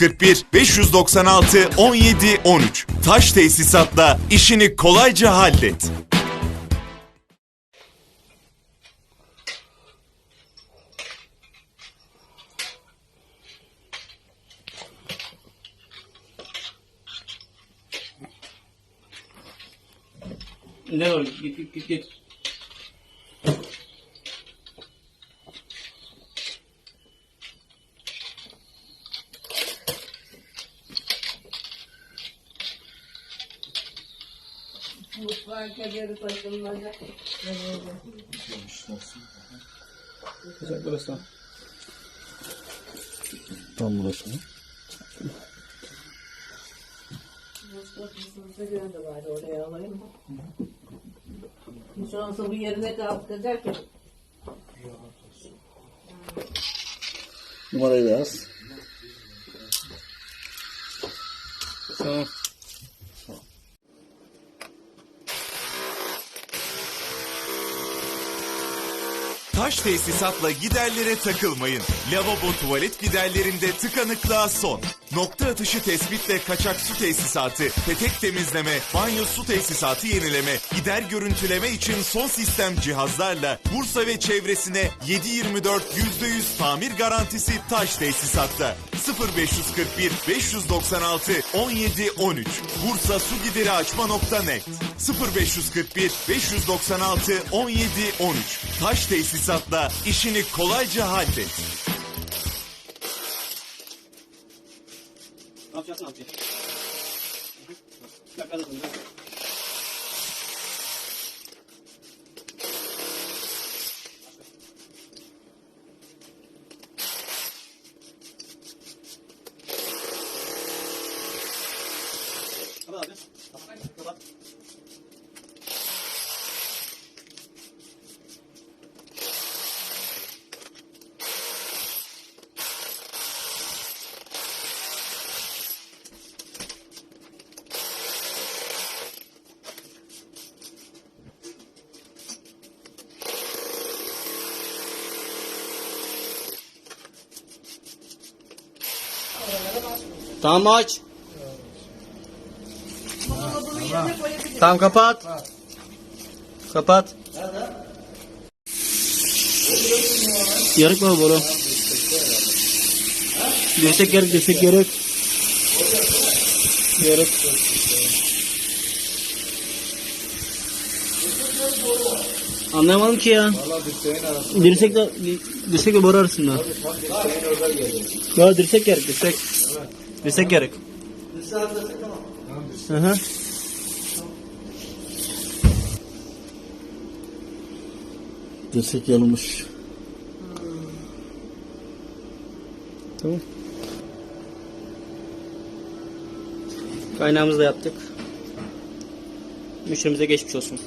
0541 596 17 13. Taş tesisatla işini kolayca hallet. Ne var? Git git git git. Mutfakta geri taşınmaca. Güzel burası. Tam burası. Mutfakta göre de bari oraya alayım. Hiç olmazsa bu yerine kalkacak ya. Numarayı da yaz. Tamam. Taş tesisatla giderlere takılmayın. Lavabo tuvalet giderlerinde tıkanıklığa son. Nokta atışı tespitle kaçak su tesisatı, petek temizleme, banyo su tesisatı yenileme, gider görüntüleme için son sistem cihazlarla Bursa ve çevresine 7-24 %100 tamir garantisi taş tesisatta. 0541 596 17 13 Bursa su gideri açma.net 0541 596 17 13 Taş tesisatla işini kolayca hallet. Ne yapacaksın abi? Bak hadi bunu. Abi. Kapat. Tamam aç. Tamam kapat. Kapat. Yarık mı boru? Dirsek yarık, dirsek yarık. Yarık. Anlayamadım ki ya. Dirsek de dirsek de boru arasında. Ya dirsek yarık, dirsek. Dirsek yarık. Hı hı. Dirsek yanılmış. Tamam. Kaynağımızı da yaptık. Müşterimize geçmiş olsun.